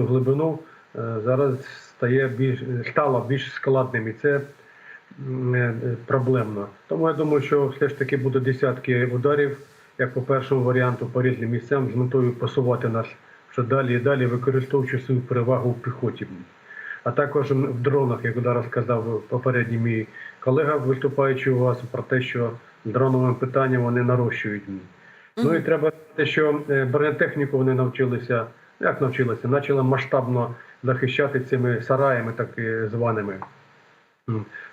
глибину е, зараз стає більш стало більш складним і це е, проблемно. Тому я думаю, що все ж таки буде десятки ударів, як по першому варіанту, по різним місцям з метою посувати нас ще далі і далі, використовуючи свою перевагу в піхоті. А також в дронах, як зараз сказав попередній мій колега, виступаючи у вас про те, що дроновим питанням вони нарощують. Ну і треба те, що е, бронетехніку вони навчилися, як навчилися, почали масштабно захищати цими сараями, так званими.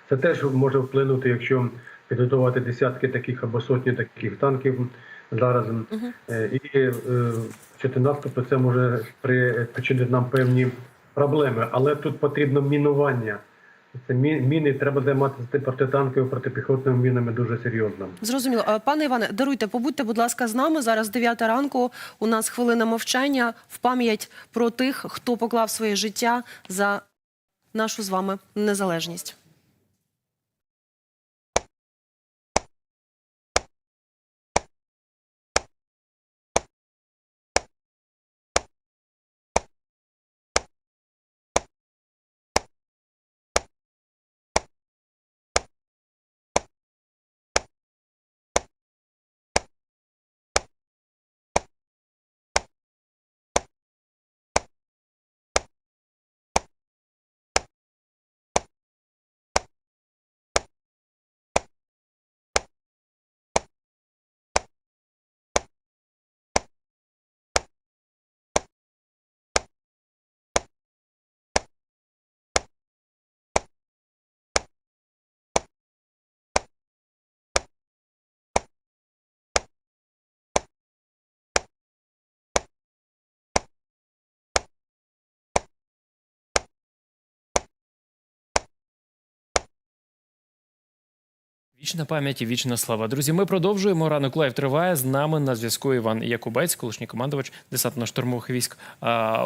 Це теж може вплинути, якщо підготувати десятки таких або сотні таких танків зараз. Угу. І е, вчити наступу це може причинити нам певні проблеми. Але тут потрібно мінування. Це мі- міни треба займатися протитанковими, протипіхотними мінами дуже серйозно. Зрозуміло. Е, Пане Іване, даруйте, побудьте, будь ласка, з нами. Зараз 9 ранку. У нас хвилина мовчання в пам'ять про тих, хто поклав своє життя за нашу з вами незалежність. Вічна пам'ять і вічна слава. Друзі, ми продовжуємо. Ранок лайв триває. З нами на зв'язку Іван Якубець, колишній командувач десантно-штурмових військ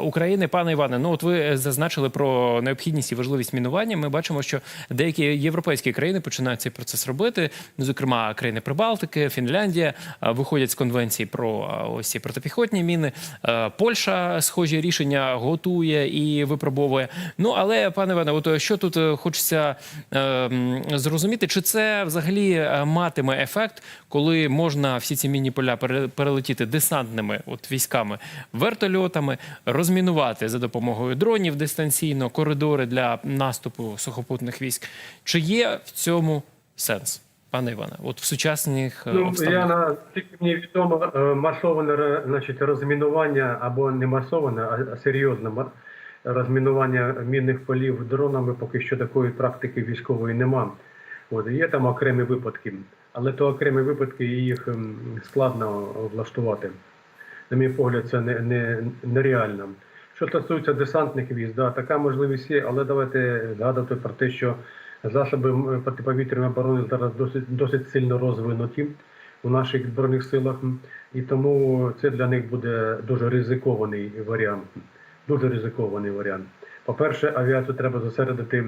України. Пане Іване, ну от ви зазначили про необхідність і важливість мінування. Ми бачимо, що деякі європейські країни починають цей процес робити. Зокрема, країни Прибалтики, Фінляндія виходять з конвенції про ось ці протипіхотні міни. А, Польща схожі рішення готує і випробовує. Ну але пане Іване, от що тут е, хочеться е, зрозуміти, чи це взагалі е, матиме ефект, коли можна всі ці міні-поля пере- перелетіти десантними от військами, вертольотами, розмінувати за допомогою дронів дистанційно коридори для наступу сухопутних військ. Чи є в цьому сенс, пане Іване? От в сучасних е, Ну, я обставинах? на тільки мені відомо е, масоване значить, розмінування або не масоване, а- серйозне розмінування мінних полів дронами. Поки що такої практики військової нема. От є там окремі випадки, але то окремі випадки і їх ем, складно влаштувати. На мій погляд, це не, не, нереально. Що стосується десантних військ, да, така можливість є, але давайте згадувати про те, що засоби протиповітряної оборони зараз досить, досить сильно розвинуті у наших збройних силах, і тому це для них буде дуже ризикований варіант. Дуже ризикований варіант. По-перше, авіацію треба зосередити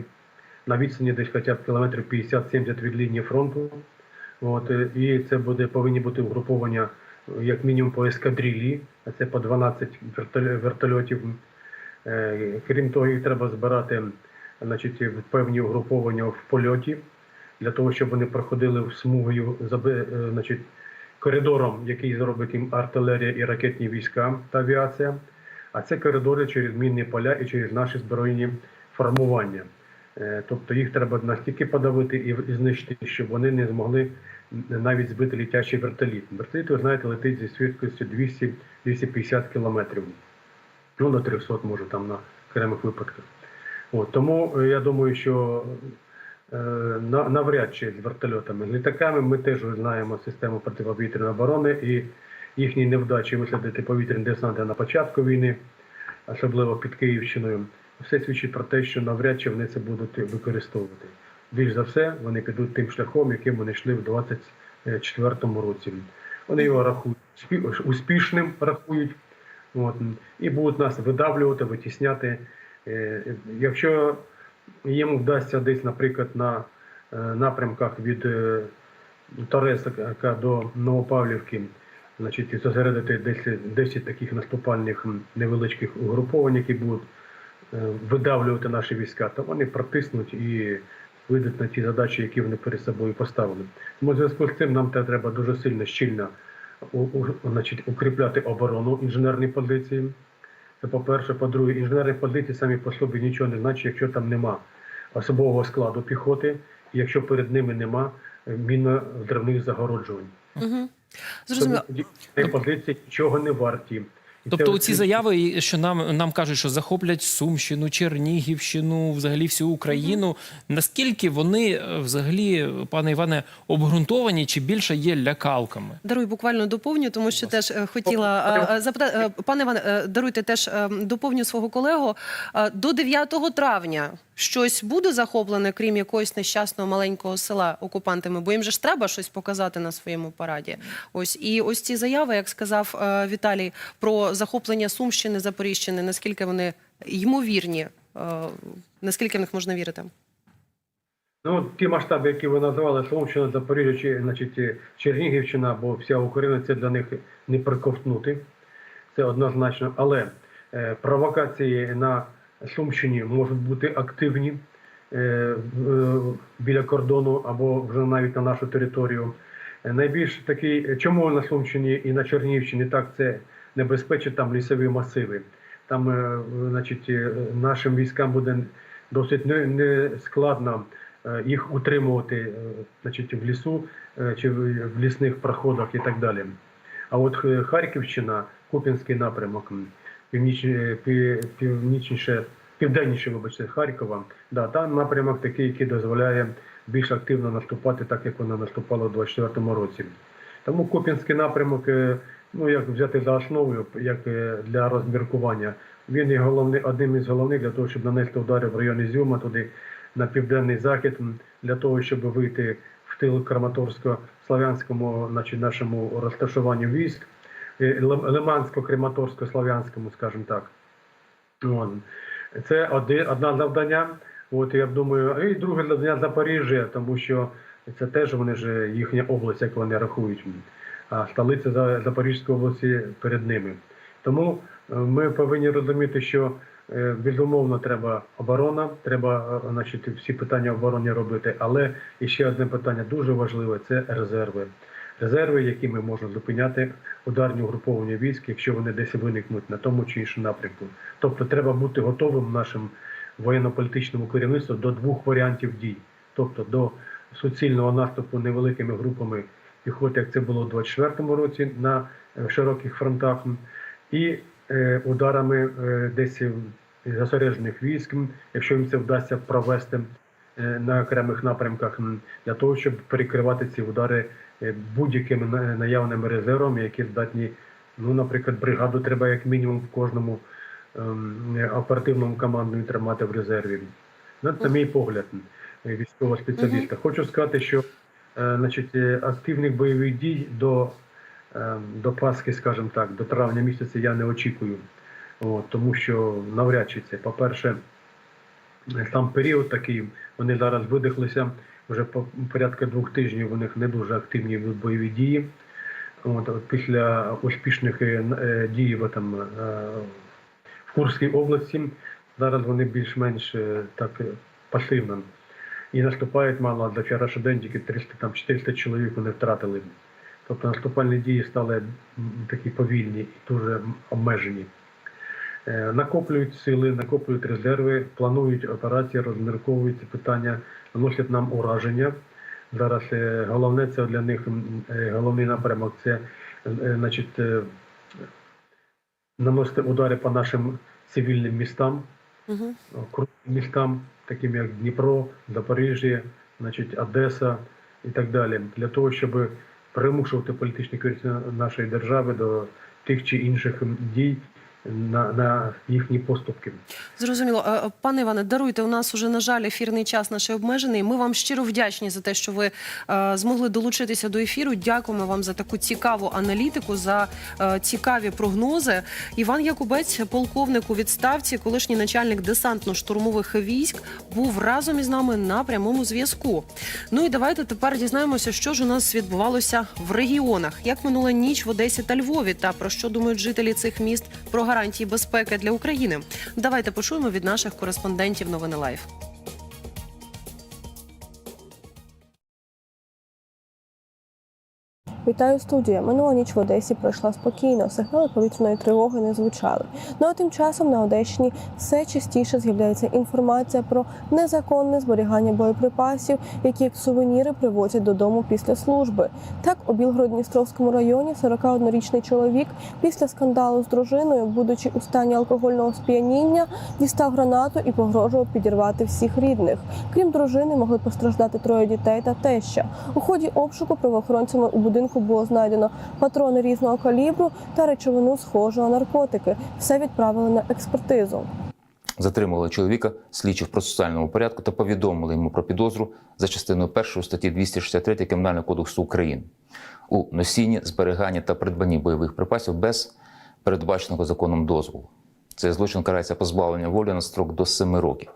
на відстані десь хоча б кілометрів 50-70 від лінії фронту. От, і це буде, повинні бути угруповання як мінімум по ескадрилі, а це по 12 вертоль- вертольотів. Е, Крім того, їх треба збирати значить, певні угруповання в польоті, для того, щоб вони проходили смугою е, значить, коридором, який зробить їм артилерія і ракетні війська та авіація. А це коридори через мінні поля і через наші збройні формування. Е, Тобто їх треба настільки подавити і знищити, щоб вони не змогли навіть збити літячий вертоліт. Вертоліт, ви знаєте, летить зі швидкістю 200-250 кілометрів. Ну, на 300 може там на окремих випадках. От, тому е, я думаю, що е, на- навряд чи з вертольотами. З літаками ми теж знаємо систему протиповітряної оборони і їхні невдачі висадити повітряні десанти на початку війни, особливо під Київщиною. Все свідчить про те, що навряд чи вони це будуть використовувати. Більш за все, вони підуть тим шляхом, яким вони йшли в 24-му році. Вони його рахують успішним, рахують, от, і будуть нас видавлювати, витісняти. Е, Якщо їм вдасться десь, наприклад, на е, напрямках від е, Торецька до Новопавлівки значить, зосередити 10, 10 таких наступальних невеличких угруповань, які будуть видавлювати наші війська, то вони протиснуть і вийдуть на ті задачі, які вони перед собою поставили. Тому в зв'язку з цим нам треба дуже сильно щільно у, у, значить, укріпляти оборону інженерної позиції. Це по-перше, по-друге, інженерні позиції самі по собі нічого не значить, якщо там нема особового складу піхоти, і якщо перед ними нема е, мінно-взривних загороджувань. Угу. Зрозуміло. Ці позиції нічого не варті. Тобто, оці- заяви, і що нам нам кажуть, що захоплять Сумщину, Чернігівщину, взагалі всю Україну. Наскільки вони е, взагалі, пане Іване, обґрунтовані чи більше є лякалками? Даруй буквально доповню, тому що теж е, хотіла запитати, пане Іване, е, даруйте теж доповню свого колегу. До 9 травня щось буде захоплене, крім якогось нещасного маленького села окупантами, бо їм же ж треба щось показати на своєму параді. Ось і ось ці заяви, як сказав Віталій, про захоплення Сумщини, Запоріжщини, наскільки вони ймовірні, е, наскільки в них можна вірити? Ну, ті масштаби, які ви назвали, Сумщина, Запоріжжя, чи, значить, е, Чернігівщина або вся Україна, це для них не приковтнути. Це однозначно. Але е, провокації на Сумщині можуть бути активні е, в- біля кордону або вже навіть на нашу територію. Е, Найбільш такий, чому на Сумщині і на Чернігівщині так це небезпечно, там лісові масиви. Там, е, значить, е, нашим військам буде досить не, не складно е, їх утримувати значить, в лісу чи в лісних проходах і так далі. А от Харківщина, Куп'янський напрямок, північніше, південніше, вибачте, Харкова, да, там напрямок такий, який дозволяє більш активно наступати, так як вона наступала у 24-му році. Тому Куп'янський напрямок, ну як взяти за основу, як е, для розміркування, він є головний, одним із головних для того, щоб нанести удари в районі Зюма, туди на південний захід, для того, щоб вийти в тил Краматорсько-Славянському, значить, нашому розташуванню військ, е, Лим- Лимансько-Краматорсько-Славянському, скажімо так. Це одне завдання. От я думаю, і друге завдання Запоріжжя, тому що це теж вони ж їхня область, як вони рахують. А столиця За- Запорізької області перед ними. Тому е, ми повинні розуміти, що е, безумовно треба оборона, треба е, значить, всі питання оборони робити. Але ще одне питання дуже важливе це резерви. Резерви, які ми можемо зупиняти ударні угруповання військ, якщо вони десь виникнуть на тому чи іншому напрямку. Тобто треба бути готовим нашим воєнно-політичному керівництву до двох варіантів дій, тобто до суцільного наступу невеликими групами піхоти, як це було у 24-му році на е, широких фронтах, і е, ударами е, десь зосереджених військ, якщо їм це вдасться провести на окремих напрямках, для того, щоб перекривати ці удари будь-якими на- наявними резервами, які здатні, ну, наприклад, бригаду треба як мінімум в кожному ем, оперативному командою тримати в резерві. Ну, це мій погляд військового спеціаліста. Хочу сказати, що значить, е, активних бойових дій до, е, до Пасхи, скажімо так, до травня місяця я не очікую. От, тому що навряд чи це, по-перше, е, сам період такий, вони зараз видихлися, вже по порядка двох тижнів у них не дуже активні бойові дії. От, от після успішних е, е, дій в, там, е, в Курській області зараз вони більш-менш е, так е, пасивно. І наступають мало за вчорашній день тільки 300, там, 400 чоловік вони втратили. Тобто наступальні дії стали такі повільні і дуже обмежені. Е, Накоплюють сили, накоплюють резерви, планують операції, розмірковують питання, наносять нам ураження. Зараз е, головне це для них е, головний напрямок це значить, наносити удари по нашим цивільним містам, Угу. крупним містам, таким як Дніпро, Запоріжжя, значить, Одеса і так далі, для того, щоб примушувати політичні керівництво нашої держави до тих чи інших дій, на, на їхні поступки. Зрозуміло, Е, е, пане Іване, даруйте. У нас уже на жаль ефірний час наш обмежений. Ми вам щиро вдячні за те, що ви е, змогли долучитися до ефіру. Дякуємо вам за таку цікаву аналітику, за цікаві прогнози. Іван Якубець, полковник у відставці, колишній начальник десантно-штурмових військ, був разом із нами на прямому зв'язку. Ну і давайте тепер дізнаємося, що ж у нас відбувалося в регіонах. Як минула ніч в Одесі та Львові, та про що думають жителі цих міст про гарантії безпеки для України. Давайте почуємо від наших кореспондентів новини Лайф. Вітаю студія. Минула ніч в Одесі пройшла спокійно. Сигнали повітряної тривоги не звучали. Ну а тим часом на Одещині все частіше з'являється інформація про незаконне зберігання боєприпасів, які як сувеніри привозять додому після служби. Так, у Білгород-Дністровському районі 41-річний чоловік після скандалу з дружиною, будучи у стані алкогольного сп'яніння, дістав гранату і погрожував підірвати всіх рідних. Крім дружини, могли постраждати троє дітей та теща. У ході обшуку правоохоронцями у будинку було знайдено патрони різного калібру та речовину схожу на наркотики. Все відправили на експертизу. Затримали чоловіка слідчі в процесуальному порядку та повідомили йому про підозру за частиною 1 статті 263 Кримінального кодексу України у носінні, зберіганні та придбанні бойових припасів без передбаченого законом дозволу. Цей злочин карається позбавлення волі на строк до 7 років.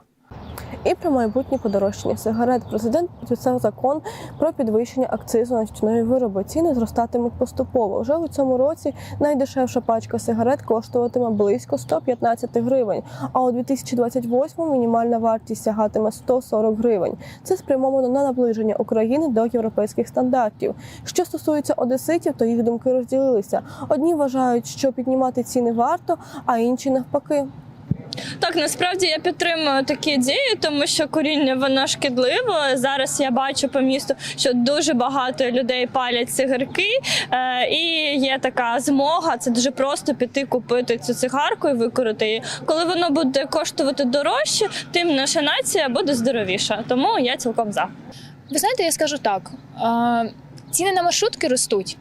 І про майбутнє подорожчання сигарет президент підписав закон про підвищення акцизу на тютюнові вироби. Ціни зростатимуть поступово. Вже у цьому році найдешевша пачка сигарет коштуватиме близько 115 гривень. А у 2028 мінімальна вартість сягатиме 140 гривень. Це спрямовано на наближення України до європейських стандартів. Що стосується одеситів, то їх думки розділилися. Одні вважають, що піднімати ціни варто, а інші навпаки. Так, насправді я підтримую такі дії, тому що коріння воно шкідливо. Зараз я бачу по місту, що дуже багато людей палять цигарки, е, і є така змога. Це дуже просто піти купити цю цигарку і викорити її. Коли воно буде коштувати дорожче, тим наша нація буде здоровіша. Тому я цілком за. Ви знаєте, я скажу так: а, ціни на маршрутки ростуть,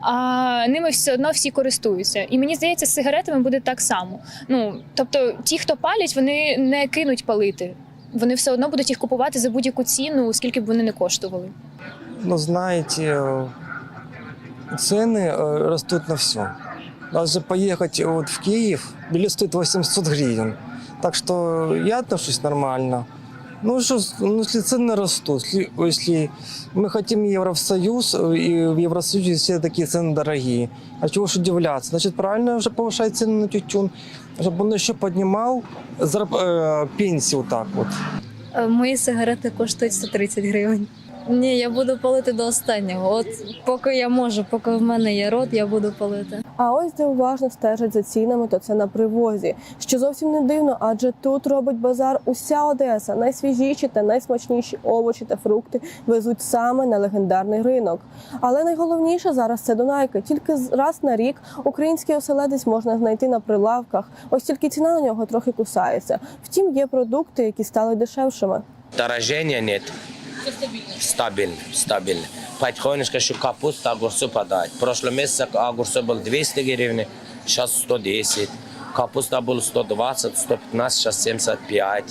а ними все одно всі користуються. І мені здається, з сигаретами буде так само. Ну тобто, ті, хто палять, вони не кинуть палити. Вони все одно будуть їх купувати за будь-яку ціну, скільки б вони не коштували. Ну, знаете, э, цены э, растут на все. Даже поехать вот в Киев, билет стоит 800 гривен. Так что я отношусь нормально. Ну, что, с- ну, если цены растут, если, если мы хотим Евросоюз, э, и в Евросоюзе все такие цены дорогие, а чего ж удивляться? Значит, правильно уже повышать цены на тютюн, чтобы он еще поднимал зараб- э, пенсию так вот. Е, Мої сигарети коштують 130 гривень. Ні, я буду палити до останнього. От поки я можу, поки в мене є рот, я буду палити. А ось де уважно стежать за цінами, то це на привозі. Що зовсім не дивно, адже тут робить базар уся Одеса. Найсвіжіші та найсмачніші овочі та фрукти везуть саме на легендарний ринок. Але найголовніше зараз це Дунайки. Тільки з- раз на рік український оселедець можна знайти на прилавках. Ось тільки ціна на нього трохи кусається. Втім, є продукти, які стали дешевшими Дорожения нет. Стабильно, стабильно. Потихонечку еще капуста, огурцы подать. В прошлом месяце огурцы был 200 гривен, сейчас 110. Капуста был 120, 115, сейчас 75.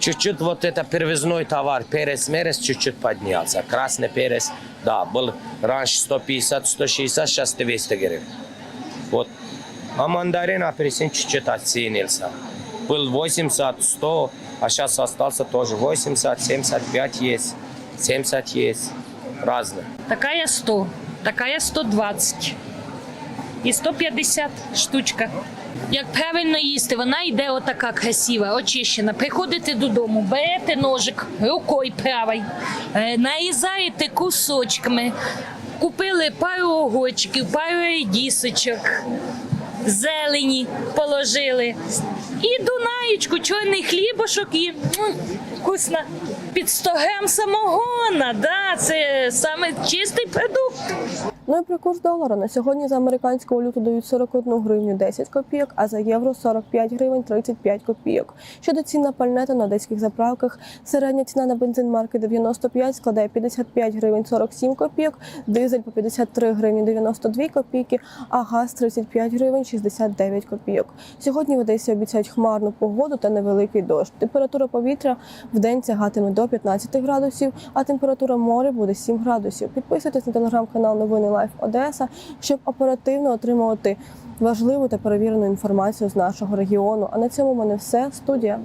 Чуть-чуть вот это перевозной товар, перец, мерец чуть-чуть поднялся. Красный перец, да, был раньше 150, 160, сейчас 200 гривен. Вот. А мандарин, апельсин чуть-чуть оценился. Был 80, 100, а сейчас остался тоже 80, 75 есть, 70 есть. Разные. Такая 100, такая 120 і 150 штучка. Як правильно їсти, вона йде отака красива, очищена. Приходите додому, берете ножик рукою правою, е, нарізаєте кусочками, купили пару огурчиків, пару редісочок, зелені положили. І дунаєчку, чорний хлібошок і вкусно. Під стогем самогона, да, це саме чистий продукт. Ну і про курс долара на сьогодні за американську валюту дають 41 гривню 10 копійок, а за євро 45 гривень 35 копійок. Щодо цін на пальне та на одеських заправках, середня ціна на бензин марки 95 складає 55 гривень 47 копійок, дизель по 53 гривні 92 копійки, а газ 35 гривень 69 копійок. Сьогодні в Одесі обіцяють хмарну погоду та невеликий дощ. Температура повітря в день сягатиме до 15 градусів, а температура моря буде 7 градусів. Підписуйтесь на телеграм-канал Новини Лайф Одеса, щоб оперативно отримувати важливу та перевірену інформацію з нашого регіону. А на цьому в мене все. Студія.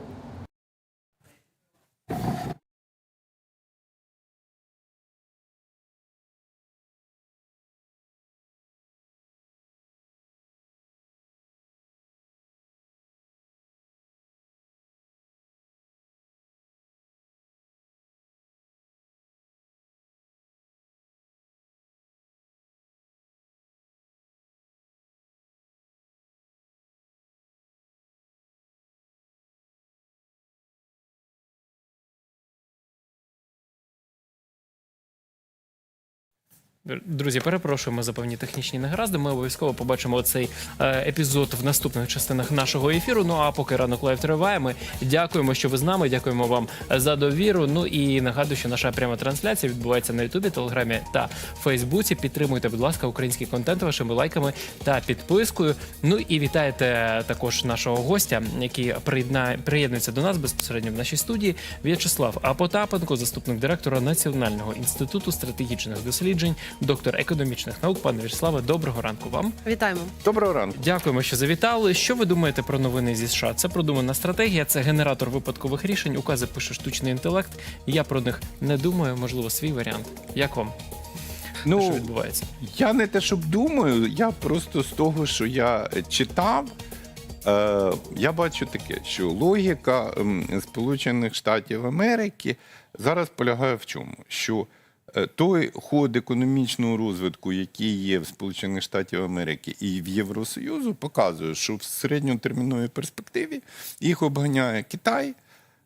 Друзі, перепрошуємо за певні технічні негаразди. Ми обов'язково побачимо цей е, епізод в наступних частинах нашого ефіру. Ну а поки ранок лайв триває, ми дякуємо, що ви з нами. Дякуємо вам за довіру. Ну і нагадую, що наша пряма трансляція відбувається на Ютубі, Телеграмі та Фейсбуці. Підтримуйте, будь ласка, український контент вашими лайками та підпискою. Ну і вітайте також нашого гостя, який приєднується до нас безпосередньо в нашій студії. В'ячеслав Апотапенко, заступник директора Національного інституту стратегічних досліджень, доктор економічних наук. Пане В'ячеславе, доброго ранку вам. Вітаємо. Доброго ранку. Дякуємо, що завітали. Що ви думаєте про новини зі США? Це продумана стратегія, це генератор випадкових рішень. Укази пише штучний інтелект. Я про них не думаю. Можливо, свій варіант. Як вам? що Ну відбувається? я не те, щоб думаю, я просто з того, що я читав. Е, я бачу таке, що логіка Сполучених Штатів Америки зараз полягає в чому? Що той ход економічного розвитку, який є в Сполучених Штатів Америки і в Євросоюзу, показує, що в середньотерміновій перспективі їх обганяє Китай.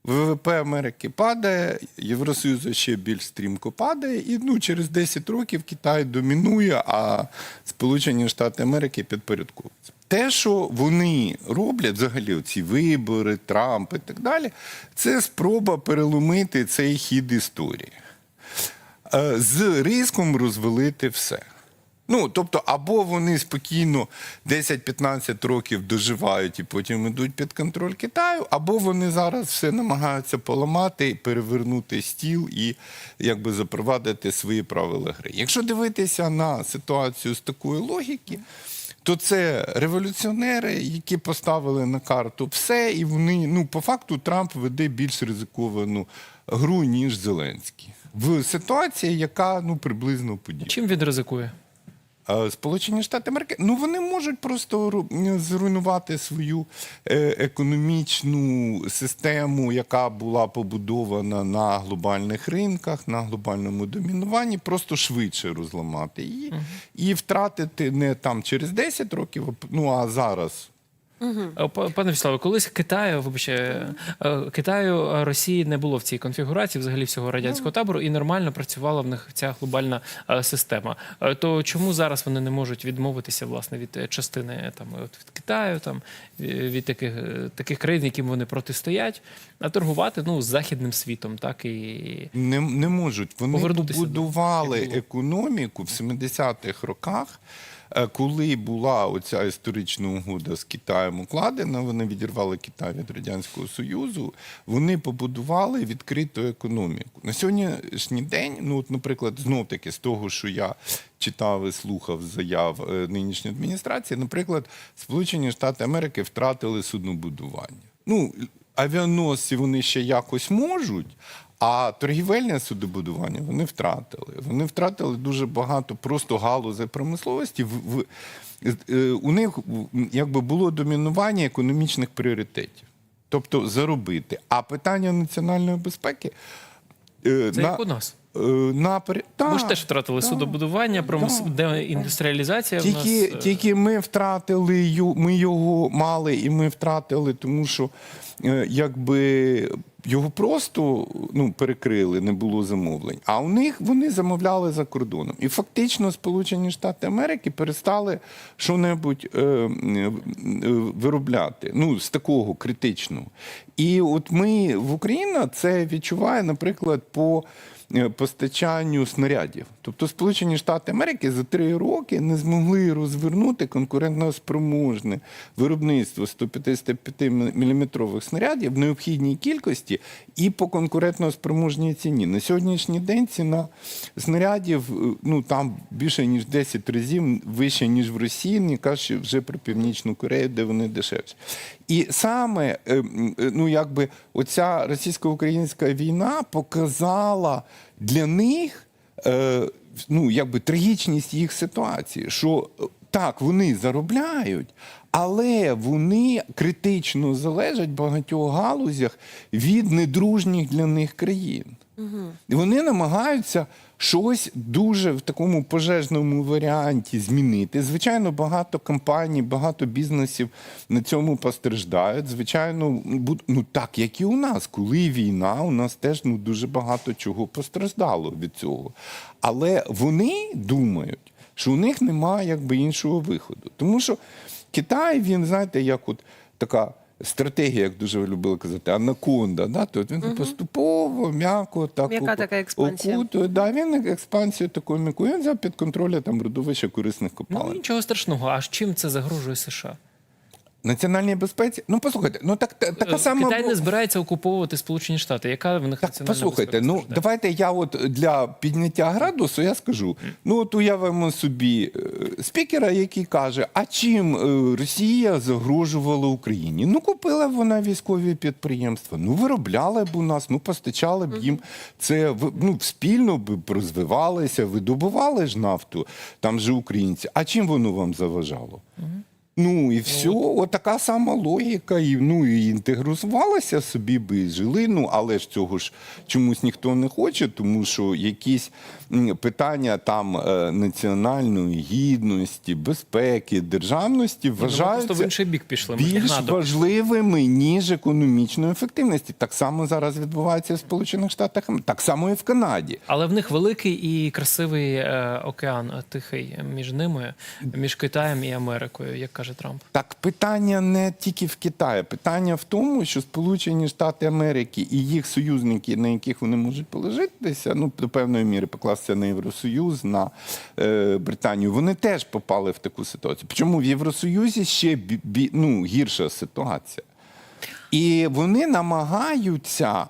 ВВП Америки падає, Євросоюзу ще більш стрімко падає, і ну, через 10 років Китай домінує, а Сполучені Штати Америки підпорядковуються. Те, що вони роблять, взагалі, ці вибори, Трамп і так далі, це спроба переломити цей хід історії. Е, З риском розвалити все. Ну, тобто, або вони спокійно 10-15 років доживають і потім йдуть під контроль Китаю, або вони зараз все намагаються поламати, перевернути стіл і якби запровадити свої правила гри. Якщо дивитися на ситуацію з такої логіки, то це революціонери, які поставили на карту все, і вони, ну, по факту, Трамп веде більш ризиковану гру, ніж Зеленський. В ситуації, яка ну приблизно подібна. Чим він ризикує? Е, Сполучені Штати Америки, ну вони можуть просто зруйнувати свою е, економічну систему, яка була побудована на глобальних ринках, на глобальному домінуванні, просто швидше розламати її і втратити не там через 10 років, ну а зараз. Па- Пане Вячеславе, колись Китаю, вибачте, е, Китаю е, Росії не було в цій конфігурації, взагалі всього радянського табору, і нормально працювала в них ця глобальна система. То чому зараз вони не можуть відмовитися власне від частини там от від Китаю, там від таких таких країн, яким вони протистоять, а торгувати ну з західним світом, так і Не, не можуть. Вони до- побудували було. економіку в 70-х роках, коли була оця історична угода з Китаєм укладена, вони відірвали Китай від Радянського Союзу, вони побудували відкриту економіку. На сьогоднішній день, ну, от, наприклад, знов таки з того, що я читав і слухав заяв е, нинішньої адміністрації, наприклад, Сполучені Штати Америки втратили суднобудування. Ну, авіаносці вони ще якось можуть, а торгівельне судобудування вони втратили. Вони втратили дуже багато просто галузей промисловості. В, в, е, у них якби було домінування економічних пріоритетів. Тобто заробити. А питання національної безпеки е, це на, як у нас. е, на пері- Ми ж теж втратили так, судобудування, промис... так. деіндустріалізація. в Тільки, нас, е, тільки ми втратили ми його мали, і ми втратили, тому що якби його просто ну, перекрили, не було замовлень. А у них вони замовляли за кордоном. І фактично Сполучені Штати Америки перестали що-небудь е, е, виробляти ну, з такого критичного. І от ми в Україні це відчуває, наприклад, по постачанню снарядів. Тобто Сполучені Штати Америки за три роки не змогли розвернути конкурентно-спроможне виробництво 155 мм снарядів в необхідній кількості і по конкурентно-спроможній ціні. На сьогоднішній день ціна снарядів е, ну, там більше ніж 10 разів вища, ніж в Росії, не кажучи вже про Північну Корею, де вони дешевші. І саме е, е, ну, якби оця російсько-українська війна показала для них е, ну, якби трагічність їх ситуації, що е, так, вони заробляють, але вони критично залежать в багатьох галузях від недружніх для них країн. І вони намагаються щось дуже в такому пожежному варіанті змінити. Звичайно, багато компаній, багато бізнесів на цьому постраждають. Звичайно, ну так як і у нас, коли війна, у нас теж ну дуже багато чого постраждало від цього. Але вони думають, що у них немає якби іншого виходу. Тому що Китай, він, знаєте, як от така. Стратегія, як дуже ви любили казати, анаконда, да? то він поступово, м'яко, так М'яка оку- така експансія. окутує. Да, він експансію таку м'яку. Він взяв під контроль там родовище корисних Ну нічого страшного. А чим це загрожує США? Національній безпеці. Ну послухайте, ну так така Е, сама Китай не збирається окуповувати Сполучені Штати. Яка в них Так, національна послухайте, безпека ну давайте я от для підняття градусу я скажу. Ну от уявимо собі е, спікера, який каже: а чим е, Росія загрожувала Україні? Ну купила б вона військові підприємства, ну виробляли б у нас, ну постачали б їм це ну, спільно б розвивалися, видобували ж нафту, там же українці. А чим воно вам заважало? Ну і все, от така сама логіка, і ну і інтегрувалася собі би жили. Ну але ж цього ж чомусь ніхто не хоче, тому що якісь питання там е, національної гідності, безпеки, державності Ну, в інший бік пішли. Більш важливими ніж економічної ефективності. Так само зараз відбувається в Сполучених Штатах, так само і в Канаді. Але в них великий і красивий е, океан е, тихий між ними, між Китаєм і Америкою, як каже Трамп. Так питання не тільки в Китаї. Питання в тому, що Сполучені Штати Америки і їх союзники, на яких вони можуть положитися, ну до певної міри покластися на Євросоюз, на е, Британію, вони теж попали в таку ситуацію. Чому в Євросоюзі ще бі, бі- ну, гірша ситуація? І вони намагаються.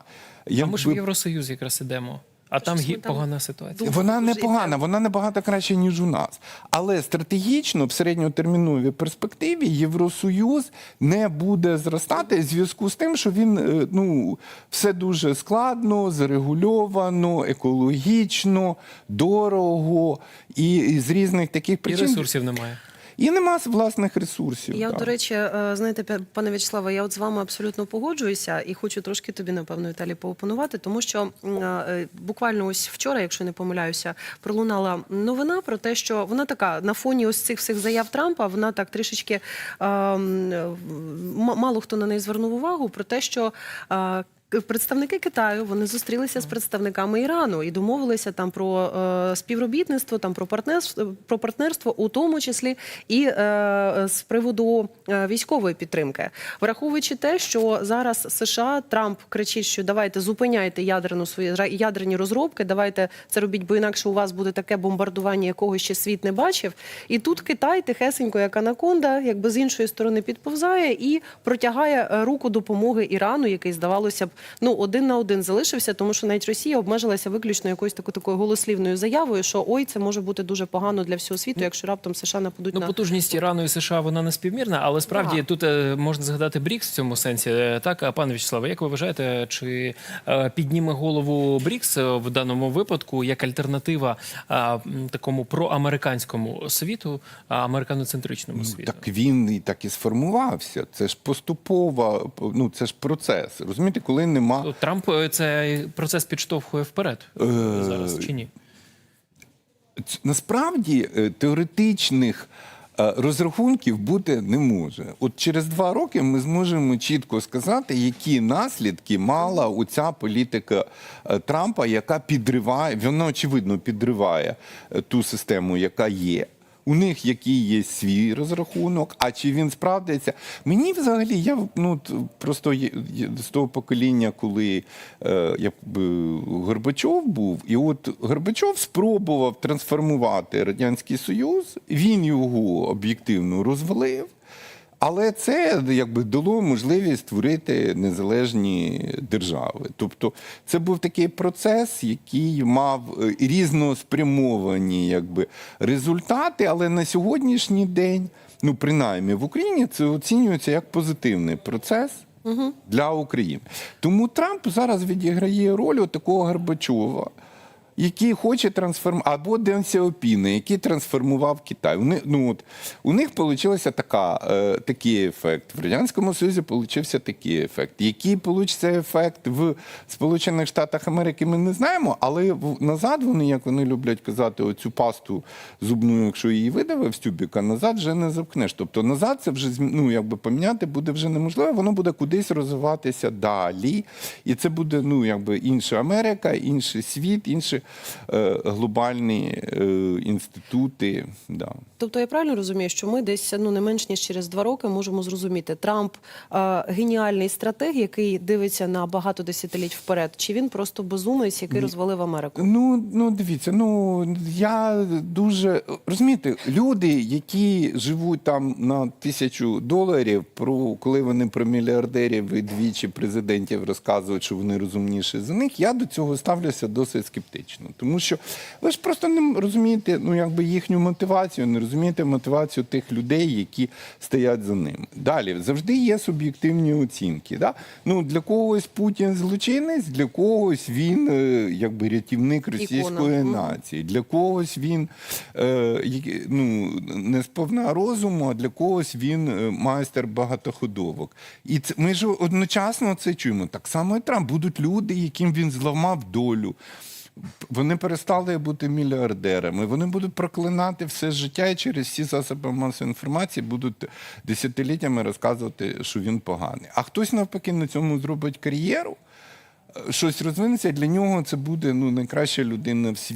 А ми ж в Євросоюз якраз ідемо. А там там погана ситуація. Вона дуже непогана, вона набагато краще, ніж у нас. Але стратегічно, в середньотерміновій перспективі, Євросоюз не буде зростати в зв'язку з тим, що він е, ну, все дуже складно, зарегульовано, екологічно, дорого і, і з різних таких І ресурсів немає. І нема власних ресурсів. Я, так. до речі, е, знаєте, пане В'ячеславе, я от з вами абсолютно погоджуюся і хочу трошки тобі, напевно, Віталій, поопонувати, тому що е, буквально ось вчора, якщо не помиляюся, пролунала новина про те, що вона така на фоні ось цих всіх заяв Трампа, вона так трішечки е, м, м- мало хто на неї звернув увагу про те, що. Представники Китаю вони зустрілися з представниками Ірану і домовилися там про е, співробітництво, там про партнерство, про партнерство, у тому числі і е, з приводу е, військової підтримки, враховуючи те, що зараз США Трамп кричить, що давайте зупиняйте ядерну свої ядерні розробки, давайте це робіть, бо інакше у вас буде таке бомбардування, якого ще світ не бачив. І тут Китай тихесенько, як анаконда, якби з іншої сторони підповзає і протягає е, руку допомоги Ірану, який здавалося б ну один на один залишився, тому що навіть Росія обмежилася виключно якоюсь таку такою голослівною заявою, що ой, це може бути дуже погано для всього світу, якщо раптом США нападуть Ну, на потужність Ірану і США вона не співмірна, але справді Так. тут е, можна згадати БРІКС в цьому сенсі. Е, Так, а пане Вячеславе, як ви вважаєте, чи е, підніме голову БРІКС в даному випадку як альтернатива такому проамериканському світу, а американоцентричному світу? Так він і так і сформувався. Це ж поступово, ну це ж процес. Розумієте, коли нема Трамп е, цей процес підштовхує вперед Е, зараз чи ні? Насправді е, теоретичних е, розрахунків бути не може. От через два роки ми зможемо чітко сказати, які наслідки мала оця політика е, Трампа, яка підриває, вона очевидно підриває е, ту систему, яка є. У них який є свій розрахунок, а чи він справдиться? Мені взагалі, я ну просто з того покоління, коли е, б Горбачов був, і от Горбачов спробував трансформувати Радянський Союз, він його об'єктивно розвалив. Але це якби дало можливість створити незалежні держави. Тобто це був такий процес, який мав е, різноспрямовані якби, результати, але на сьогоднішній день, ну принаймні в Україні, це оцінюється як позитивний процес. Для України. Тому Трамп зараз відіграє роль такого Горбачова, який хоче трансформувати, або Ден Сяопіна, який трансформував Китай. Вони, ну, от, у них вийшла така, е, такий ефект. В Радянському Союзі получився такий ефект. Який получиться ефект в Сполучених Штатах Америки, ми не знаємо, але назад вони, як вони люблять казати, оцю пасту зубну, якщо її видавив з тюбіка, назад вже не запхнеш. Тобто назад це вже ну, якби поміняти буде вже неможливо, воно буде кудись розвиватися далі. І це буде ну, якби інша Америка, інший світ, інші е, глобальні е, інститути. Да. Тобто я правильно розумію, що ми десь ну не менш ніж через два роки можемо зрозуміти, Трамп е, геніальний стратег, який дивиться на багато десятиліть вперед, чи він просто безумець, який розвалив Америку? Ну, ну дивіться, ну я дуже розумієте, люди, які живуть там на тисячу доларів, про коли вони про мільярдерів і двічі президентів розказують, що вони розумніші за них, я до цього ставлюся досить скептично. Тому що ви ж просто не розумієте, ну якби їхню мотивацію, не розумієте мотивацію тих людей, які стоять за ними. Далі завжди є суб'єктивні оцінки. Да? Ну для когось Путін злочинець, для когось він е, якби рятівник російської Мгм. нації, для когось він е, ну, не сповна розуму, а для когось він е, майстер багатоходовок. І це ми ж одночасно це чуємо. Так само і Трамп. Будуть люди, яким він зламав долю. Вони перестали бути мільярдерами. Вони будуть проклинати все життя і через всі засоби масової інформації будуть десятиліттями розказувати, що він поганий. А хтось навпаки на цьому зробить кар'єру, е, щось розвинеться. Для нього це буде ну найкраща людина в світі.